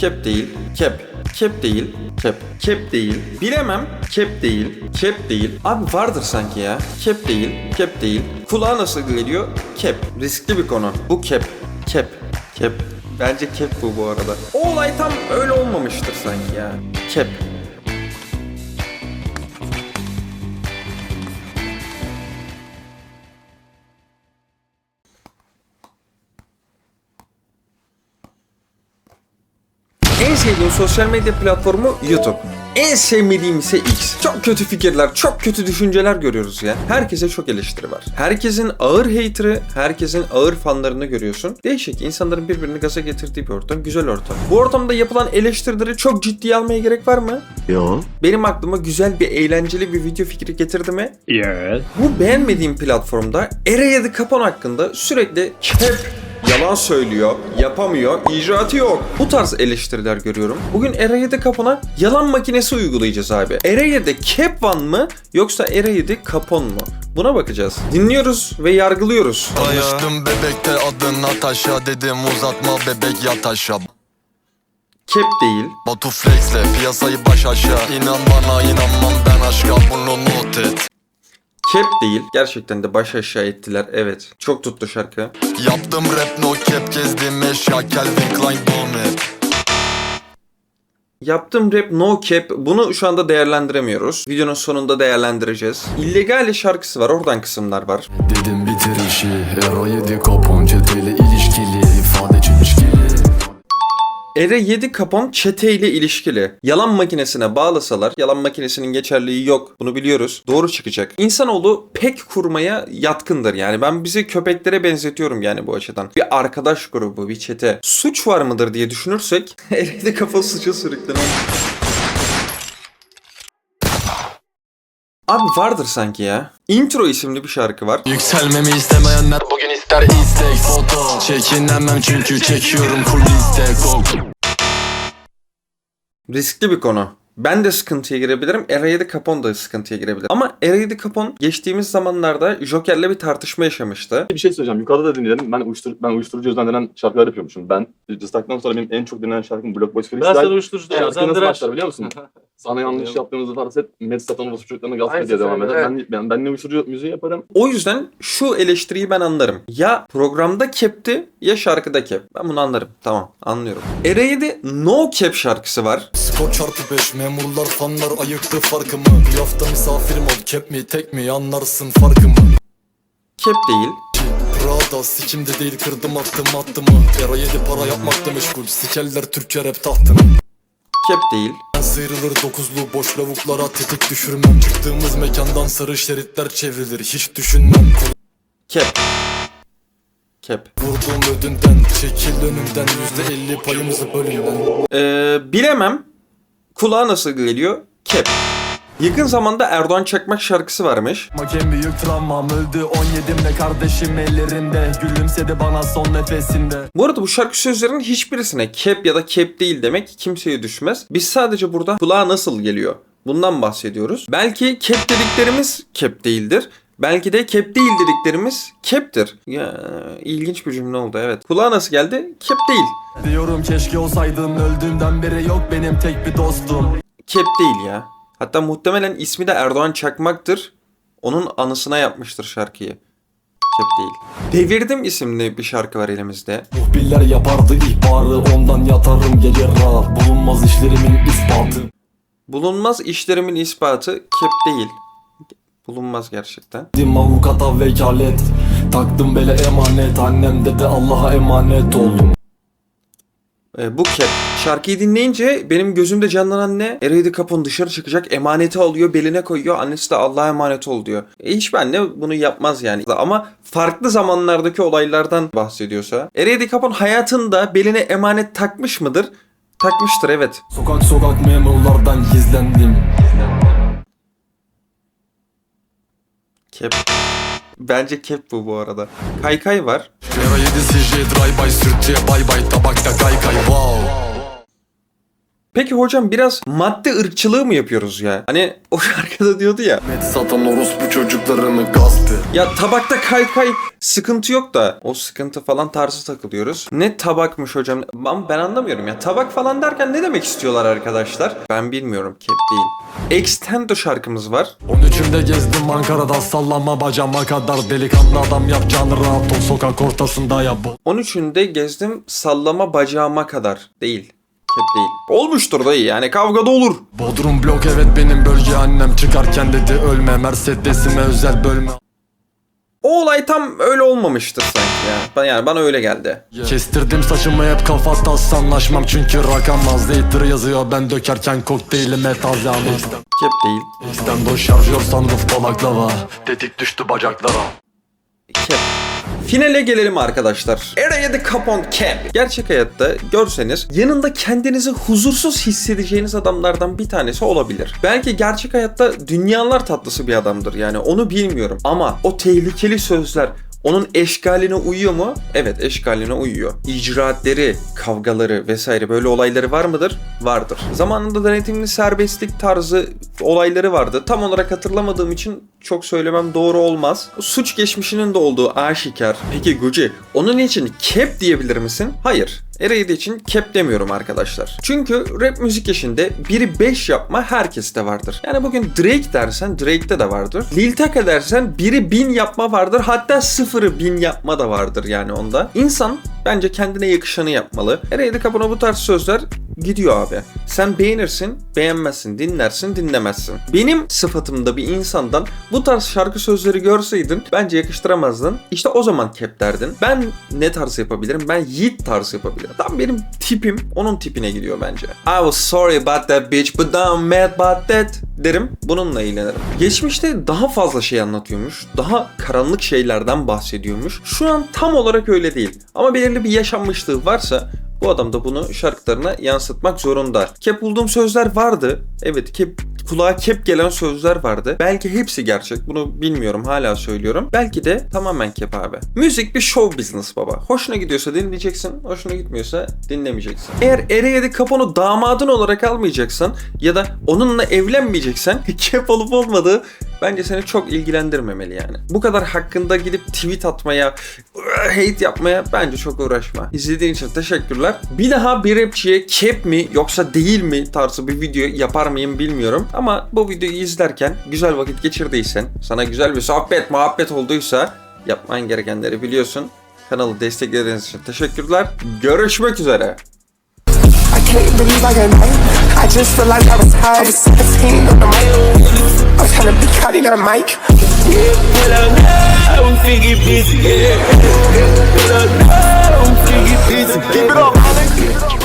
Kep değil. Kep. Kep değil. Kep. Kep değil. Bilemem. Kep değil. Kep değil. Abi vardır sanki ya. Kep değil. Kep değil. Kulağa nasıl geliyor? Kep. Riskli bir konu. Bu kep. Kep. Kep. Bence kep bu bu arada. O olay tam öyle olmamıştır sanki ya. Kep. Sevdiğim sosyal medya platformu YouTube. En sevmediğim ise X. Çok kötü fikirler, çok kötü düşünceler görüyoruz ya. Herkese çok eleştiri var. Herkesin ağır hater'ı, herkesin ağır fanlarını görüyorsun. Değişik, insanların birbirini gaza getirdiği bir ortam, güzel ortam. Bu ortamda yapılan eleştirileri çok ciddiye almaya gerek var mı? Yo. Benim aklıma güzel bir eğlenceli bir video fikri getirdi mi? Yes. Bu beğenmediğim platformda Era Kapan hakkında sürekli kep yalan söylüyor, yapamıyor, icraatı yok. Bu tarz eleştiriler görüyorum. Bugün Era Kapan'a yalan makinesi uygulayacağız abi. Era Kep Van mı yoksa Era Kapon mu? Buna bakacağız. Dinliyoruz ve yargılıyoruz. Tanıştım bebekte adın Natasha Dedim uzatma bebek yat aşağı Kep değil. Batu flexle piyasayı baş aşağı İnan bana inanmam ben aşka bunu not et Kep değil. Gerçekten de baş aşağı ettiler. Evet. Çok tuttu şarkı. Yaptım rap no cap gezdim eşya Calvin Klein donut Yaptığım rap no cap. Bunu şu anda değerlendiremiyoruz. Videonun sonunda değerlendireceğiz. İllegali şarkısı var. Oradan kısımlar var. Dedim bitir işi Era 7 kapon çeteyle ilişkili ifade çelişkili Ere 7 kapon çete ile ilişkili. Yalan makinesine bağlasalar, yalan makinesinin geçerliği yok. Bunu biliyoruz. Doğru çıkacak. İnsanoğlu pek kurmaya yatkındır yani. Ben bizi köpeklere benzetiyorum yani bu açıdan. Bir arkadaş grubu, bir çete. Suç var mıdır diye düşünürsek Ere 7 kapon suça sürüklenen. Abi vardır sanki ya. Intro isimli bir şarkı var. Yükselmemi istemeyenler bugün ister istek foto Çekinemem çünkü çekiyorum kuliste kok Riskli bir konu. Ben de sıkıntıya girebilirim. Era 7 Capone da sıkıntıya girebilir. Ama Era 7 Capone geçtiğimiz zamanlarda Joker'le bir tartışma yaşamıştı. Bir şey söyleyeceğim. Yukarıda da dinledim. Ben uyuştur ben uyuşturucu özlendiren şarkılar yapıyormuşum. Ben Cıstak'tan sonra benim en çok dinlenen şarkım Block Boys Ben sana uyuşturucu Şarkı nasıl başlar biliyor musun? Sana yanlış yaptığımızı farz et. Med satan orospu çocuklarına gaz Aynen diye devam eder. Ben, ben, ben ne uyuşturucu müziği yaparım. O yüzden şu eleştiriyi ben anlarım. Ya programda cap'ti ya şarkıda cap. Ben bunu anlarım. Tamam anlıyorum. Era 7 No Cap şarkısı var. Skor çarpı 5 memurlar fanlar ayıktı farkımı Bir hafta misafirim ol kep mi tek mi anlarsın farkımı Cap değil. Prada sikimde değil kırdım attım attımı Era yedi para yapmakta meşgul Sikerler Türkçe rap tahtını Cap değil. Sıyrılır dokuzlu boş lavuklara tetik düşürmem Çıktığımız mekandan sarı şeritler çevrilir hiç düşünmem Cap. Cap. Vurduğum ödünden çekil önümden Yüzde elli payımızı bölümden Ee, bilemem. Kulağa nasıl geliyor? Cap. Yakın zamanda Erdoğan Çakmak şarkısı. Bak en büyük travmam öldü 17'imde kardeşim ellerinde Gülümsedi bana son nefesinde Bu arada bu şarkı sözlerinin hiçbirisine cap ya da cap değil demek kimseye düşmez. Biz sadece burada kulağa nasıl geliyor? Bundan bahsediyoruz. Belki cap dediklerimiz cap değildir. Belki de cap değil dediklerimiz cap'tir. Ya ilginç bir cümle oldu evet. Kulağa nasıl geldi? Cap değil. Diyorum keşke olsaydın öldüğümden beri yok benim tek bir dostum Cap değil ya. Hatta muhtemelen ismi de Erdoğan Çakmak'tır. Onun anısına yapmıştır şarkıyı. Cap değil. Devirdim isimli bir şarkı var elimizde. Muhbirler yapardı ihbarı ondan yatarım gece rahat Bulunmaz işlerimin ispatı Bulunmaz işlerimin ispatı cap değil. Bulunmaz gerçekten. Avukata vekalet Taktım bele emanet Annem dedi Allah'a emanet oldum Ee, bu cap. Şarkıyı dinleyince benim gözümde canlanan ne? Ereydi kapon dışarı çıkacak, emaneti alıyor, beline koyuyor. Annesi de Allah'a emanet ol diyor. E, hiçbir anne bunu yapmaz yani. Ama farklı zamanlardaki olaylardan bahsediyorsa. Ereydi kapon hayatında beline emanet takmış mıdır? Takmıştır evet. Sokak sokak memurlardan gizlendim Cap. Bence cap bu bu arada. Kaykay var. Era yedi CJ drive by sürtüye bay bay tabakta kay kay wow Peki hocam biraz madde ırkçılığı mı yapıyoruz ya? Hani o şarkıda diyordu ya. Met satan orospu çocuklarını gasp et. Ya tabakta kay kay sıkıntı yok da o sıkıntı falan tarzı takılıyoruz. Ne tabakmış hocam? Ben, ben anlamıyorum ya. Tabak falan derken ne demek istiyorlar arkadaşlar? Ben bilmiyorum. Kep değil. Extendo şarkımız var. 13'ümde gezdim Ankara'da sallama bacağıma kadar Delikanlı adam yapacağını rahat ol sokak ortasında ya bu 13'ünde gezdim sallama bacağıma kadar. Değil. Kep değil. Olmuştur dayı yani kavgada olur. Bodrum blok evet benim bölge annem çıkarken dedi ölme Mercedes'ime özel bölme O olay tam öyle olmamıştır sanki ya. Ben, yani bana öyle geldi. Kestirdim saçımı hep kafa tas anlaşmam çünkü rakam az Hater yazıyor ben dökerken kokteylime taze anı Kep değil. Extendo şarjör sunroof balaklava Tetik düştü bacaklara Cap. Finale gelelim arkadaşlar. Area the Capone Cap. Gerçek hayatta görseniz yanında kendinizi huzursuz hissedeceğiniz adamlardan bir tanesi olabilir. Belki gerçek hayatta dünyalar tatlısı bir adamdır yani onu bilmiyorum. Ama o tehlikeli sözler onun eşkaline uyuyor mu? Evet eşkaline uyuyor. İcraatleri, kavgaları vesaire böyle olayları var mıdır? Vardır. Zamanında denetimli serbestlik tarzı olayları vardı. Tam olarak hatırlamadığım için çok söylemem doğru olmaz. Suç geçmişinin de olduğu aşikar. Peki Gucci, onun için cap diyebilir misin? Hayır. Eray'da için cap demiyorum arkadaşlar. Çünkü rap müzik işinde biri 5 yapma herkeste vardır. Yani bugün Drake dersen Drake'de de vardır. Lil Taka dersen biri 1000 yapma vardır. Hatta sıfırı 1000 yapma da vardır yani onda. İnsan bence kendine yakışanı yapmalı. Eray'da kapına bu tarz sözler gidiyor abi. Sen beğenirsin, beğenmezsin, dinlersin, dinlemezsin. Benim sıfatımda bir insandan bu tarz şarkı sözleri görseydin bence yakıştıramazdın. İşte o zaman cap derdin. Ben ne tarz yapabilirim? Ben Yiğit tarzı yapabilirim. Tam benim tipim onun tipine gidiyor bence. I was sorry about that bitch but I'm mad about that derim. Bununla eğlenirim. Geçmişte daha fazla şey anlatıyormuş. Daha karanlık şeylerden bahsediyormuş. Şu an tam olarak öyle değil. Ama belirli bir yaşanmışlığı varsa bu adam da bunu şarkılarına yansıtmak zorunda. Kep bulduğum sözler vardı. Evet kep kulağa kep gelen sözler vardı. Belki hepsi gerçek. Bunu bilmiyorum hala söylüyorum. Belki de tamamen kep abi. Müzik bir show business baba. Hoşuna gidiyorsa dinleyeceksin. Hoşuna gitmiyorsa dinlemeyeceksin. Eğer Ereğli Kapon'u damadın olarak almayacaksan ya da onunla evlenmeyeceksen kep olup olmadığı bence seni çok ilgilendirmemeli yani. Bu kadar hakkında gidip tweet atmaya, hate yapmaya bence çok uğraşma. İzlediğin için teşekkürler. Bir daha bir rapçiye cap mi yoksa değil mi tarzı bir video yapar mıyım bilmiyorum. Ama bu videoyu izlerken güzel vakit geçirdiysen, sana güzel bir sohbet, muhabbet olduysa yapman gerekenleri biliyorsun. Kanalı desteklediğiniz için teşekkürler. Görüşmek üzere. Can't believe I got night. I just realized I was high. I was 17 on the mic. trying be cutting in mic. Yeah, but I know I'm busy, yeah. But I know busy. Keep it up, Alex.